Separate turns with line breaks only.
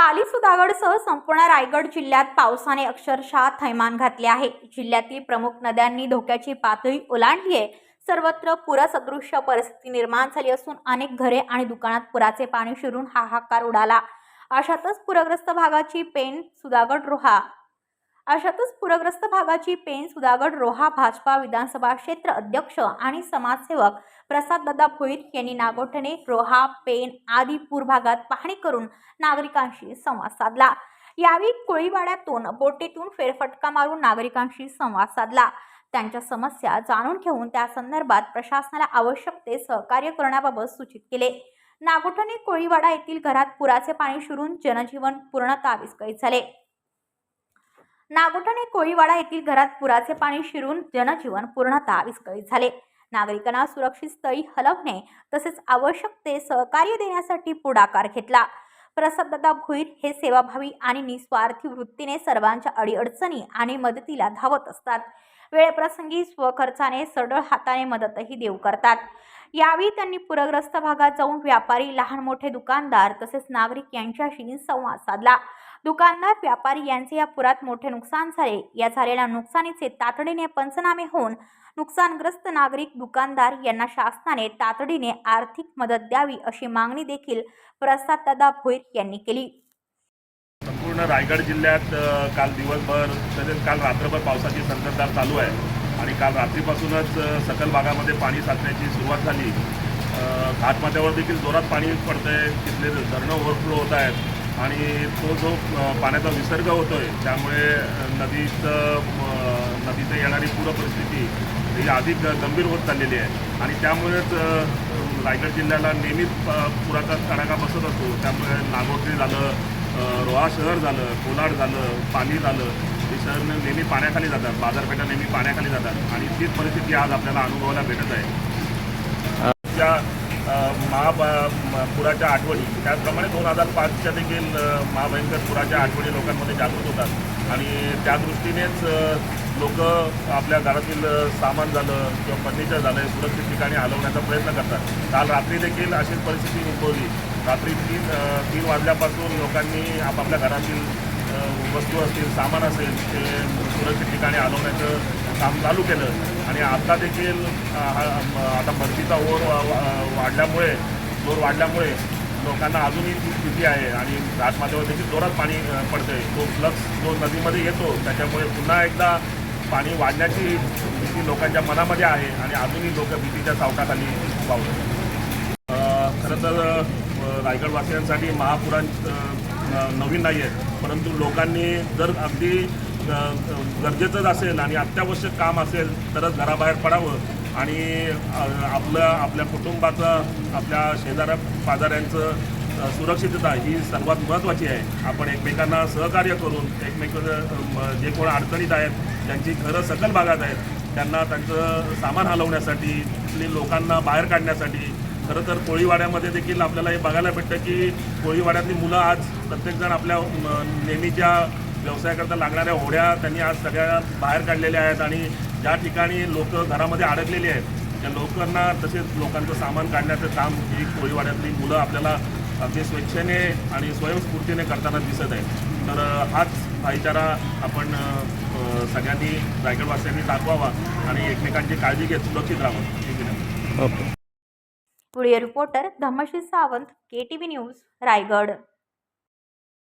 पाली सुधागडसह संपूर्ण रायगड जिल्ह्यात पावसाने अक्षरशः थैमान घातले आहे. जिल्ह्यातील प्रमुख नद्यांनी धोक्याची पातळी ओलांडली आहे. सर्वत्र पुरसदृश्य परिस्थिती निर्माण झाली असून अनेक घरे आणि दुकानात पुराचे पाणी शिरून हाहाकार उडाला. अशातच पूरग्रस्त भागाची पेन सुधागड रोहा अशातच पूरग्रस्त भागाची पेन सुधागड रोहा भाजपा विधानसभा क्षेत्र अध्यक्ष आणि समाजसेवक प्रसाददादा भोईर यांनी नागोठणे रोहा पेन आदी पूर भागात पाहणी करून नागरिकांशी संवाद साधला. यावेळी कोळीवाड्यातून बोटीतून फेरफटका मारून नागरिकांशी संवाद साधला. त्यांच्या समस्या जाणून घेऊन त्या संदर्भात प्रशासनाला आवश्यक ते सहकार्य करण्याबाबत सूचित केले. नागोठणे कोळीवाडा येथील घरात पुराचे पाणी शिरून जनजीवन पूर्णतः विस्कळीत झाले. नागोठणे कोळीवाडा येथील घरात पुराचे पाणी शिरून जनजीवन पूर्णतः विस्कळीत झाले. नागरिकांना सुरक्षित स्थळी हलवणे तसेच आवश्यक ते सहकार्य देण्यासाठी पुढाकार घेतला. प्रसाददादा भुईर हे सेवाभावी आणि निस्वार्थी वृत्तीने सर्वांच्या अडीअडचणी आणि मदतीला धावत असतात. वेळप्रसंगी स्वखर्चाने सरळ हाताने मदतही देऊ करतात. यावेळी त्यांनी पूरग्रस्त भागात जाऊन व्यापारी लहान मोठे दुकानदार तसेच नागरिक यांच्याशी संवाद साधला. दुकानदार व्यापारी यांचे या पुरात मोठे नुकसान झाले. या झालेल्या नुकसानीचे तातडीने पंचनामे होऊन नुकसानग्रस्त नागरिक दुकानदार यांना शासनाने तातडीने आर्थिक मदत द्यावी अशी मागणी देखील प्रसाददादा भोईर यांनी केली.
संपूर्ण रायगड जिल्ह्यात काल दिवसभर तसेच काल रात्रभर पावसाची संततधार चालू आहे. आणि काल रात्रीपासूनच अ, सकल भागामध्ये पाणी साचण्याची सुरुवात झाली. घाटमाथ्यावर देखील जोरात पाणी पडतंय. तिथले धरणं ओव्हरफ्लो होत आहेत. आणि तो जो पाण्याचा विसर्ग होतोय त्यामुळे अ, नदीचं अ, नदीचं येणारी पूर परिस्थिती ही अधिक गंभीर होत चाललेली आहे. आणि त्यामुळेच रायगड जिल्ह्याला नेहमीच पुराचा तडाखा बसत असतो. त्यामुळे नागोठणे झालं रोहा शहर झालं कोलाड झालं पाली झालं ही शहर नेहमी पाण्याखाली जातात. बाजारपेठा नेहमी पाण्याखाली जातात. आणि तीच परिस्थिती आज आपल्याला अनुभवायला भेटत आहे. त्या अ, पुराच्या आठवणी. त्याचप्रमाणे दोन हजार पाचच्या देखील महाभयंकर पुराच्या आठवणी लोकांमध्ये जागृत होतात. आणि त्या दृष्टीनेच लोक आपल्या घरातील सामान झालं किंवा फर्निचर झालं सुरक्षित ठिकाणी हलवण्याचा प्रयत्न करतात. काल रात्री देखील अशीच परिस्थिती उद्भवली. रात्री तीन तीन वाजल्यापासून लोकांनी आपापल्या घरातील वस्तू असतील सामान असेल ते सुरक्षित ठिकाणी हलवण्याचं काम चालू केलं. आणि आता देखील आता भरतीचा ओर वाढल्यामुळे जोर वाढल्यामुळे लोकांना अजूनही ती स्थिती आहे आणि घाटमाथ्यावर देखील जोरात पाणी पडतं पडतंय. तो फ्लक्स जो नदीमध्ये येतो त्याच्यामुळे पुन्हा एकदा पाणी वाढण्याची भीती लोकांच्या मनामध्ये आहे आणि अजूनही लोक भीतीच्या सावटाखाली पावलं खरं तर रायगडवासियांसाठी महापुराण न- नवीन नाही आहे परंतु लोकांनी जर अगदी गरजेचंच असेल आणि अत्यावश्यक काम असेल तरच घराबाहेर पडावं. आणि आपलं आपल्या कुटुंबाचं आपल्या शेजाऱ्या पाजाऱ्यांचं सुरक्षितता ही सर्वात महत्त्वाची आहे. आपण एकमेकांना सहकार्य करून एकमेक जे कोण अडचणीत आहेत ज्यांची घरं सकल भागात आहेत त्यांना त्यांचं सामान हलवण्यासाठी तिथली लोकांना बाहेर काढण्यासाठी. खरं तर कोळीवाड्यामध्ये देखील आपल्याला हे बघायला भेटतं की कोळीवाड्यातली मुलं आज प्रत्येकजण आपल्या म, नेहमीच्या व्यवसायाकरता लागणाऱ्या होड्या त्यांनी आज सगळ्या बाहेर काढलेल्या आहेत आणि ज्या ठिकाणी लोक घरामध्ये अडकलेली आहेत त्या लोकांना तसेच लोकांचं सामान काढण्याचं काम ही कोळीवाड्यातली मुलं आपल्याला अगदी स्वेच्छेने आणि स्वयंस्फूर्तीने करताना दिसत आहे तर हाच भाईचारा आपण सगळ्यांनी रायगडवासियांनी दाखवावा आणि एकमेकांची काळजी घेत सुरक्षित राहावं.
Video reporter Dhammashri Sawant K T V news Raigad.